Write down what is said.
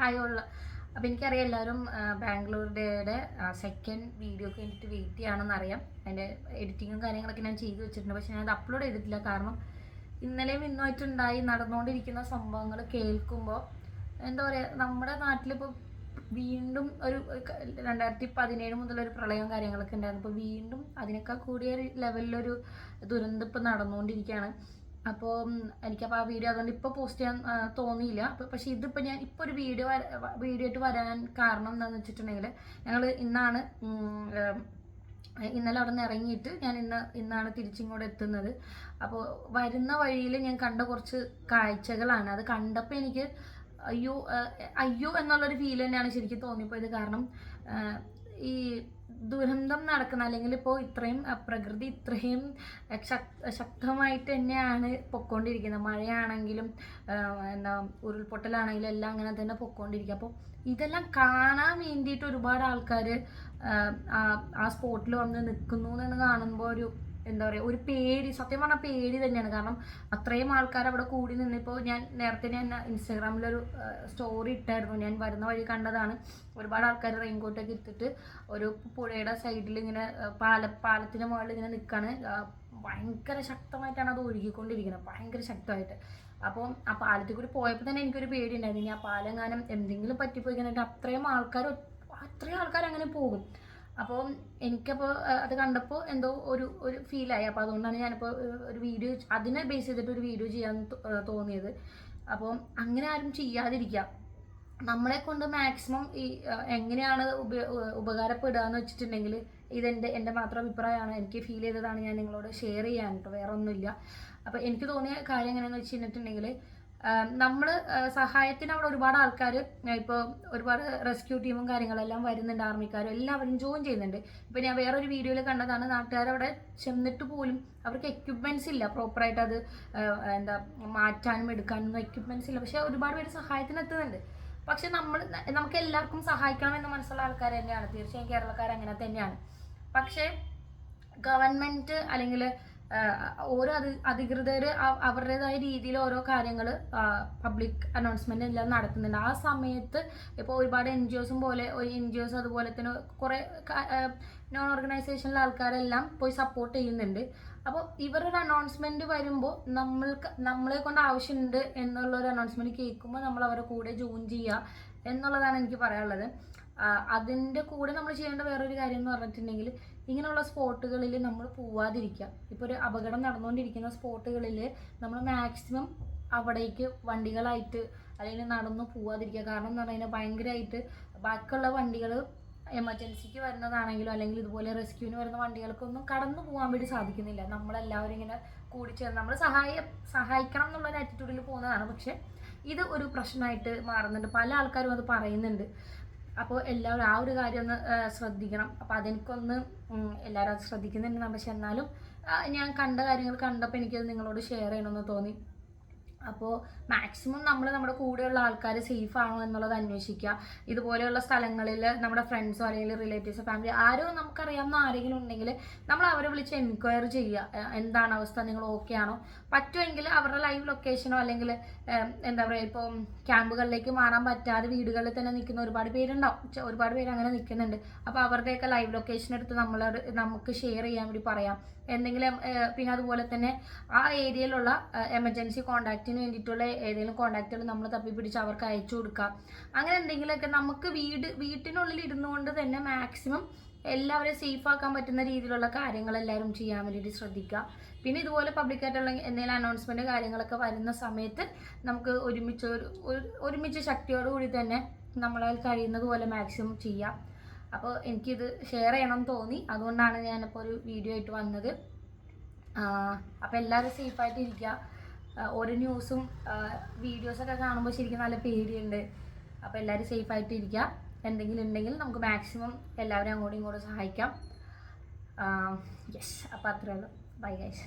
Hi ഉള്ള അപ്പോൾ എനിക്കറിയാം എല്ലാവരും ബാംഗ്ലൂർ ഡേയുടെ സെക്കൻഡ് വീഡിയോക്ക് വേണ്ടിയിട്ട് വെയിറ്റ് ചെയ്യുകയാണെന്ന് അറിയാം അതിന്റെ എഡിറ്റിങ്ങും കാര്യങ്ങളൊക്കെ ഞാൻ ചെയ്തു വെച്ചിട്ടുണ്ട്. പക്ഷേ ഞാനത് അപ്ലോഡ് ചെയ്തിട്ടില്ല. കാരണം ഇന്നലെയും ഇന്നുമായിട്ടുണ്ടായി നടന്നുകൊണ്ടിരിക്കുന്ന സംഭവങ്ങൾ കേൾക്കുമ്പോൾ എന്താ പറയുക നമ്മുടെ നാട്ടിലിപ്പോൾ വീണ്ടും ഒരു രണ്ടായിരത്തി പതിനേഴ് മുതലൊരു പ്രളയം കാര്യങ്ങളൊക്കെ ഉണ്ടായിരുന്നു. ഇപ്പോൾ വീണ്ടും അതിനേക്കാൾ കൂടിയ ഒരു ലെവലിലൊരു ദുരന്തം ഇപ്പോൾ നടന്നുകൊണ്ടിരിക്കുകയാണ്. അപ്പോൾ എനിക്കപ്പോൾ ആ വീഡിയോ അതുകൊണ്ട് ഇപ്പോൾ പോസ്റ്റ് ചെയ്യാൻ തോന്നിയില്ല. പക്ഷെ ഇതിപ്പോൾ ഞാൻ ഇപ്പോൾ ഒരു വീഡിയോ വീഡിയോ ആയിട്ട് വരാൻ കാരണം എന്താണെന്ന് വെച്ചിട്ടുണ്ടെങ്കിൽ ഞങ്ങൾ ഇന്നാണ് ഇന്നലെ അവിടെ നിന്ന് ഇറങ്ങിയിട്ട് ഞാൻ ഇന്ന് ഇന്നാണ് തിരിച്ചിങ്ങോട്ട് എത്തുന്നത്. അപ്പോൾ വരുന്ന വഴിയിൽ ഞാൻ കണ്ട കുറച്ച് കാഴ്ചകളാണ്. അത് കണ്ടപ്പോൾ എനിക്ക് അയ്യോ അയ്യോ എന്നുള്ളൊരു ഫീൽ തന്നെയാണ് ശരിക്കും തോന്നിപ്പോയത്. കാരണം ഈ ദുരന്തം നടക്കുന്ന അല്ലെങ്കിൽ ഇപ്പോൾ ഇത്രയും പ്രകൃതി ഇത്രയും ശക്- ശക്തമായിട്ട് തന്നെയാണ് പൊക്കോണ്ടിരിക്കുന്നത്. മഴയാണെങ്കിലും എന്താ ഉരുൾപൊട്ടലാണെങ്കിലും എല്ലാം അങ്ങനെ തന്നെ പൊക്കോണ്ടിരിക്കുക. അപ്പോൾ ഇതെല്ലാം കാണാൻ വേണ്ടിയിട്ട് ഒരുപാട് ആൾക്കാർ ആ സ്പോട്ടിൽ വന്ന് നിൽക്കുന്നു എന്ന് കാണുമ്പോൾ ഒരു എന്താ പറയുക ഒരു പേടി സത്യം പറഞ്ഞാൽ പേടി തന്നെയാണ്. കാരണം അത്രയും ആൾക്കാർ അവിടെ കൂടി നിന്നിപ്പോൾ ഞാൻ നേരത്തെ ഞാൻ ഇൻസ്റ്റാഗ്രാമിലൊരു സ്റ്റോറി ഇട്ടായിരുന്നു. ഞാൻ വരുന്ന വഴി കണ്ടതാണ് ഒരുപാട് ആൾക്കാർ റെയിൻകോട്ടൊക്കെ ഇട്ടിട്ട് ഒരു പുഴയുടെ സൈഡിൽ ഇങ്ങനെ പാല പാലത്തിന് മുകളിൽ ഇങ്ങനെ നിൽക്കാണ് ഭയങ്കര ശക്തമായിട്ടാണ് അത് ഒഴുകിക്കൊണ്ടിരിക്കുന്നത്. ഭയങ്കര ശക്തമായിട്ട്. അപ്പോൾ ആ പാലത്തിൽ കൂടി പോയപ്പോൾ തന്നെ എനിക്കൊരു പേടി ഉണ്ടായിരുന്നു. ഇനി ആ പാലം കാനം എന്തെങ്കിലും പറ്റിപ്പോയി കഴിഞ്ഞിട്ട് അത്രയും ആൾക്കാർ അത്രയും ആൾക്കാർ അങ്ങനെ പോകും. അപ്പോൾ എനിക്കപ്പോൾ അത് കണ്ടപ്പോൾ എന്തോ ഒരു ഒരു ഫീലായി അപ്പോൾ അതുകൊണ്ടാണ് ഞാനിപ്പോൾ ഒരു വീഡിയോ അതിനെ ബേസ് ചെയ്തിട്ട് ഒരു വീഡിയോ ചെയ്യാൻ തോന്നിയത്. അപ്പോൾ അങ്ങനെ ആരും ചെയ്യാതിരിക്കുക നമ്മളെ കൊണ്ട് മാക്സിമം ഈ എങ്ങനെയാണ് ഉപ ഉപകാരപ്പെടുക എന്ന് വെച്ചിട്ടുണ്ടെങ്കിൽ ഇതെന്റെ എന്റെ മാത്രം അഭിപ്രായമാണ്. എനിക്ക് ഫീൽ ചെയ്തതാണ് ഞാൻ നിങ്ങളോട് ഷെയർ ചെയ്യാൻ കേട്ടോ വേറെ ഒന്നുമില്ല അപ്പോൾ എനിക്ക് തോന്നിയ കാര്യം എങ്ങനെയാണെന്ന് വെച്ചിട്ടുണ്ടെങ്കിൽ നമ്മൾ സഹായത്തിന് അവിടെ ഒരുപാട് ആൾക്കാർ ഇപ്പോൾ ഒരുപാട് റെസ്ക്യൂ ടീമും കാര്യങ്ങളെല്ലാം വരുന്നുണ്ട് ആർമിക്കാരും. എല്ലാവരും ജോയിൻ ചെയ്യുന്നുണ്ട്. ഇപ്പോൾ ഞാൻ വേറൊരു വീഡിയോയിൽ കണ്ടതാണ് നാട്ടുകാരവിടെ ചെന്നിട്ട് പോലും അവർക്ക് എക്യുപ്മെന്റ്സ് ഇല്ല. പ്രോപ്പറായിട്ട് അത് എന്താ മാറ്റാനും എടുക്കാനും എക്യുപ്മെന്റ്സ് ഇല്ല. പക്ഷേ ഒരുപാട് പേര് സഹായത്തിന് എത്തുന്നുണ്ട്. പക്ഷെ നമ്മൾ നമുക്ക് എല്ലാവർക്കും സഹായിക്കണമെന്ന് മനസ്സുള്ള ആൾക്കാർ തന്നെയാണ്. തീർച്ചയായും കേരളക്കാർ അങ്ങനെ തന്നെയാണ്. പക്ഷേ ഗവൺമെന്റ് അല്ലെങ്കിൽ ഓരോ അധി അധികൃതർ അവരുടേതായ രീതിയിൽ ഓരോ കാര്യങ്ങൾ പബ്ലിക് അനൗൺസ്മെന്റ് എല്ലാം നടത്തുന്നുണ്ട്. ആ സമയത്ത് ഇപ്പോൾ ഒരുപാട് എൻ ജി ഒസും പോലെ എൻ ജി ഒസ് അതുപോലെ തന്നെ കുറേ നോൺ ഓർഗനൈസേഷനിലെ ആൾക്കാരെല്ലാം പോയി സപ്പോർട്ട് ചെയ്യുന്നുണ്ട്. അപ്പോൾ ഇവരൊരു അനൗൺസ്മെന്റ് വരുമ്പോൾ നമ്മൾക്ക് നമ്മളെ കൊണ്ട് ആവശ്യമുണ്ട് എന്നുള്ള ഒരു അനൗൺസ്മെന്റ് കേൾക്കുമ്പോൾ നമ്മൾ അവരുടെ കൂടെ ജോയിൻ ചെയ്യുക എന്നുള്ളതാണ് എനിക്ക് പറയാനുള്ളത്. അതിന്റെ കൂടെ നമ്മൾ ചെയ്യേണ്ട വേറൊരു കാര്യം എന്ന് പറഞ്ഞിട്ടുണ്ടെങ്കിൽ ഇങ്ങനെയുള്ള സ്പോട്ടുകളിൽ നമ്മൾ പോവാതിരിക്കുക ഇപ്പോൾ ഒരു അപകടം നടന്നുകൊണ്ടിരിക്കുന്ന സ്പോട്ടുകളിൽ നമ്മൾ മാക്സിമം അവിടേക്ക് വണ്ടികളായിട്ട് അല്ലെങ്കിൽ നടന്നു പോവാതിരിക്കുക കാരണം എന്ന് പറഞ്ഞു കഴിഞ്ഞാൽ ഭയങ്കരമായിട്ട് ബാക്കിയുള്ള വണ്ടികൾ എമർജൻസിക്ക് വരുന്നതാണെങ്കിലും അല്ലെങ്കിൽ ഇതുപോലെ റെസ്ക്യൂവിന് വരുന്ന വണ്ടികൾക്കൊന്നും കടന്നു പോകാൻ വേണ്ടി സാധിക്കുന്നില്ല. നമ്മളെല്ലാവരും ഇങ്ങനെ കൂടി ചേർന്ന് നമ്മൾ സഹായ സഹായിക്കണം എന്നുള്ള ഒരു ആറ്റിറ്റ്യൂഡിൽ പോകുന്നതാണ്. പക്ഷേ ഇത് ഒരു പ്രശ്നമായിട്ട് മാറുന്നുണ്ട്. പല ആൾക്കാരും അത് പറയുന്നുണ്ട്. അപ്പോൾ എല്ലാവരും ആ ഒരു കാര്യം ഒന്ന് ശ്രദ്ധിക്കണം. അപ്പോൾ അതെനിക്കൊന്ന് എല്ലാവരും അത് ശ്രദ്ധിക്കുന്നുണ്ടെന്നാണ് പക്ഷെ എന്നാലും ഞാൻ കണ്ട കാര്യങ്ങൾ കണ്ടപ്പോൾ എനിക്കത് നിങ്ങളോട് ഷെയർ ചെയ്യണമെന്ന് തോന്നി. അപ്പോൾ മാക്സിമം നമ്മൾ നമ്മുടെ കൂടെയുള്ള ആൾക്കാർ സേഫ് ആണോ എന്നുള്ളത് അന്വേഷിക്കുക. ഇതുപോലെയുള്ള സ്ഥലങ്ങളിൽ നമ്മുടെ ഫ്രണ്ട്സോ അല്ലെങ്കിൽ റിലേറ്റീവ്സോ ഫാമിലി ആരോ നമുക്കറിയാവുന്ന ആരെങ്കിലും ഉണ്ടെങ്കിൽ നമ്മൾ അവരെ വിളിച്ച് എൻക്വയറി ചെയ്യുക. എന്താണ് അവസ്ഥ? നിങ്ങൾ ഓക്കെ ആണോ? പറ്റുമെങ്കിൽ അവരുടെ ലൈവ് ലൊക്കേഷനോ അല്ലെങ്കിൽ എന്താ പറയുക ഇപ്പോൾ ക്യാമ്പുകളിലേക്ക് മാറാൻ പറ്റാതെ വീടുകളിൽ തന്നെ നിൽക്കുന്ന ഒരുപാട് പേരുണ്ടാവും. ഒരുപാട് പേര് അങ്ങനെ നിൽക്കുന്നുണ്ട്. അപ്പോൾ അവരുടെയൊക്കെ ലൈവ് ലൊക്കേഷൻ എടുത്ത് നമ്മളോട് നമുക്ക് ഷെയർ ചെയ്യാൻ വേണ്ടി പറയാം. എന്തെങ്കിലും പിന്നെ അതുപോലെ തന്നെ ആ ഏരിയയിലുള്ള എമർജൻസി കോണ്ടാക്റ്റിന് വേണ്ടിയിട്ടുള്ള ഏതെങ്കിലും കോണ്ടാക്റ്റുകൾ നമ്മൾ തപ്പി പിടിച്ച് അവർക്ക് അയച്ചു കൊടുക്കാം. അങ്ങനെ എന്തെങ്കിലുമൊക്കെ നമുക്ക് വീട് വീട്ടിനുള്ളിൽ ഇരുന്നുകൊണ്ട് തന്നെ മാക്സിമം എല്ലാവരെയും സേഫ് ആക്കാൻ പറ്റുന്ന രീതിയിലുള്ള കാര്യങ്ങൾ എല്ലാവരും ചെയ്യാൻ വേണ്ടിയിട്ട് ശ്രദ്ധിക്കുക. പിന്നെ ഇതുപോലെ പബ്ലിക്കായിട്ടുള്ള എന്തെങ്കിലും അനൗൺസ്മെന്റ് കാര്യങ്ങളൊക്കെ വരുന്ന സമയത്ത് നമുക്ക് ഒരുമിച്ച് ഒരു ഒരു- ഒരുമിച്ച് ശക്തിയോടുകൂടി തന്നെ നമ്മളാൽ കഴിയുന്നത് പോലെ മാക്സിമം ചെയ്യാം. അപ്പോൾ എനിക്കിത് ഷെയർ ചെയ്യണം തോന്നി. അതുകൊണ്ടാണ് ഞാനിപ്പോൾ ഒരു വീഡിയോ ആയിട്ട് വന്നത്. അപ്പോൾ എല്ലാവരും സേഫായിട്ട് ഇരിക്കുക ഓരോ ന്യൂസും വീഡിയോസൊക്കെ കാണുമ്പോൾ ശരിക്കും നല്ല പേടിയുണ്ട്. അപ്പോൾ എല്ലാവരും സേഫായിട്ട് ഇരിക്കുക എന്തെങ്കിലും ഉണ്ടെങ്കിൽ നമുക്ക് മാക്സിമം എല്ലാവരും അങ്ങോട്ടും ഇങ്ങോട്ടും സഹായിക്കാം. യെസ് അപ്പോൾ അത്രയുള്ളൂ ബൈ ഗൈസ്